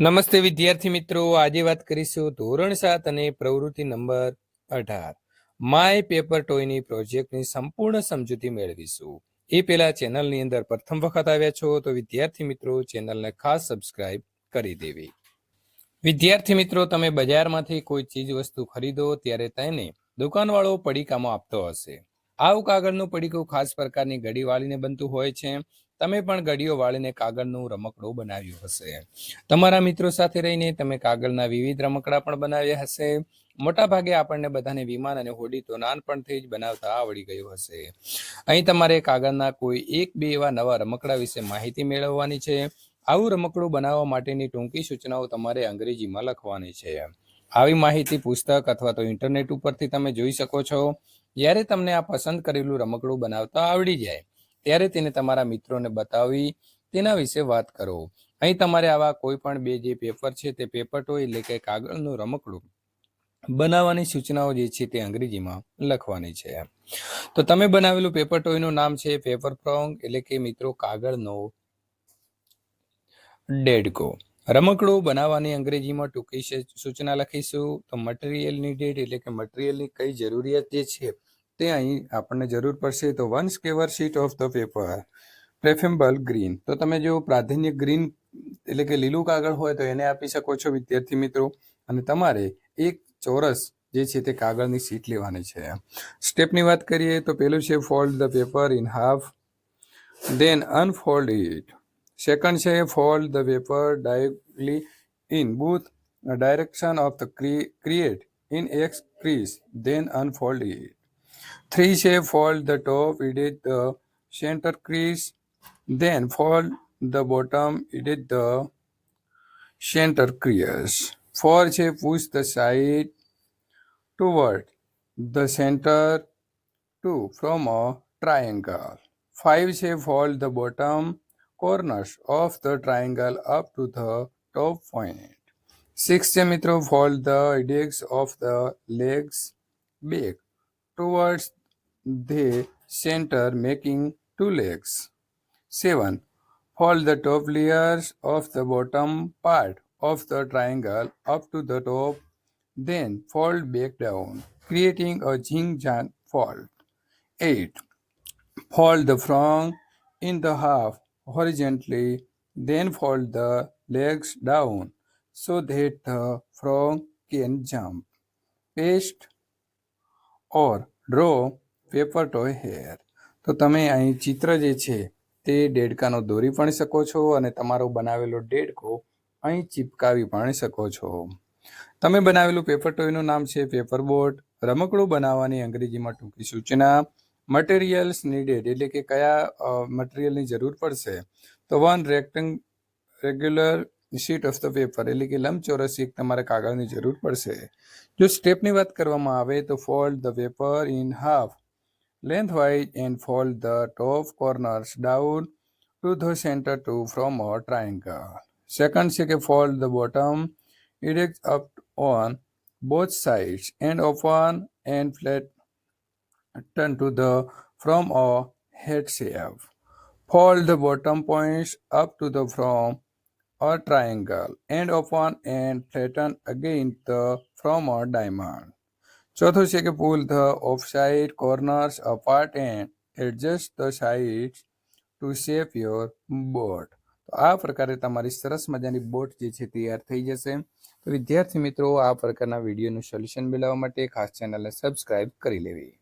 નમસ્તે વિદ્યાર્થી મિત્રો, આજે વાત કરીશું ધોરણ સાત અને પ્રવૃત્તિ નંબર અઢાર. માય પેપર ટોયની પ્રોજેક્ટની સંપૂર્ણ સમજૂતી મેળવીશું. એ પહેલા ચેનલની અંદર પ્રથમ વખત આવ્યા છો તો વિદ્યાર્થી મિત્રો, ચેનલને ખાસ સબસ્ક્રાઇબ કરી દેવી. વિદ્યાર્થી મિત્રો, તમે બજારમાંથી કોઈ ચીજ વસ્તુ ખરીદો ત્યારે તેને દુકાનવાળો પડીકામાં આપતો હશે. આવું કાગળનું પડીકું ખાસ પ્રકારની ઘડી વાળીને બનતું હોય છે. તમે પણ ઘડીઓ વાળીને કાગળનું રમકડું બનાવ્યું હશે. તમારા મિત્રો સાથે રહીને તમે કાગળના વિવિધ રમકડા પણ બનાવ્યા હશે. મોટા ભાગે આપણને બધાને વિમાન અને હોડી તો નાનપણથી જ બનાવતા આવડી ગયું હશે. અહીં તમારે કાગળના કોઈ એક બે એવા નવા રમકડા વિશે માહિતી મેળવવાની છે. આવું રમકડું બનાવવા માટેની ટૂંકી સૂચનાઓ તમારે અંગ્રેજીમાં લખવાની છે. આવી માહિતી પુસ્તક અથવા તો ઇન્ટરનેટ ઉપરથી તમે જોઈ શકો છો. જ્યારે તમને આ પસંદ કરેલું રમકડું બનાવતા આવડી જાય ત્યારે તેને તમારા મિત્રોને બતાવી, તેના વિશે વાત કરો. અહીં તમારે આવા કોઈ પણ બે જે પેપર છે તે પેપર ટોય એટલે કે કાગળનું રમકડું બનાવવાની સૂચનાઓ જે છે તે અંગ્રેજીમાં લખવાની છે. તો તમે બનાવેલું પેપર ટોયનું નામ છે પેપર પ્રોંગ એટલે કે મિત્રો કાગળનો ડેડકો. રમકડું બનાવવાની અંગ્રેજીમાં ટૂંકી સૂચના લખીશું. તો મટીરિયલ નીડેડ એટલે કે મટીરિયલની કઈ જરૂરિયાત જે છે તે અહીં આપણને જરૂર પડશે તો one square sheet of the paper preferably green તો તમે જો પ્રાધાન્ય ગ્રીન એટલે કે લીલું કાગળ હોય તો એને આપી શકો છો, વિદ્યાર્થી મિત્રો. અને તમારે એક ચોરસ જે છે તે કાગળની શીટ લેવાની છે. સ્ટેપની વાત કરીએ તો પેલું છે fold the paper in half then unfold it second છે fold the paper directly in both direction of the create in x crease then unfold it three છે fold the top edge the centre crease then fold the bottom edit the center crease four છે push the side toward the center two from a triangle five છે fold the bottom corners of the triangle up to the top point six છે મિત્રો fold the edges of the legs back towards the center making two legs 7. Fold the top layers of the bottom part of the triangle up to the top, then fold back down, creating a zigzag fold. 8. Fold the front in the half horizontally, then fold the legs down so that the frog can jump. Paste or draw paper toy here. તો તમે અહીં ચિત્ર જે છે તે ડેડકાનો દોરી પણ શકો છો અને તમારો બનાવેલો ડેડકો અહીં ચિપકાવી પણ શકો છો. તમે બનાવેલું પેપર ટોયનું નામ છે પેપર બોટ. રમકડું બનાવવાની અંગ્રેજીમાં ટૂંકી સૂચના. મટીરિયલ્સ નીડેડ એટલે કે કયા મટીરિયલની જરૂર પડશે? તો one rectangular sheet of the paper એટલે કે લંબચોરસ એક તમારે કાગળની જરૂર પડશે જો સ્ટેપની વાત કરવામાં આવે તો fold the paper in half lengthwise and fold the top corners down to the center to from a triangle. Second છે કે fold the bottom edge up on both sides and open and flatten to the from a head shape. Fold the bottom points up to the from a triangle and open and flatten again the from a diamond. ચોથું છે કે pull the off side corners apart and adjust the sides to shape your boat તો આ પ્રકારે તમારી સરસ મજાની boat જે છે તૈયાર થઈ જશે. તો વિદ્યાર્થી મિત્રો, આ પ્રકારના વિડીયોનું સોલ્યુશન મેળવવા માટે ખાસ ચેનલને સબસ્ક્રાઇબ કરી લેવી.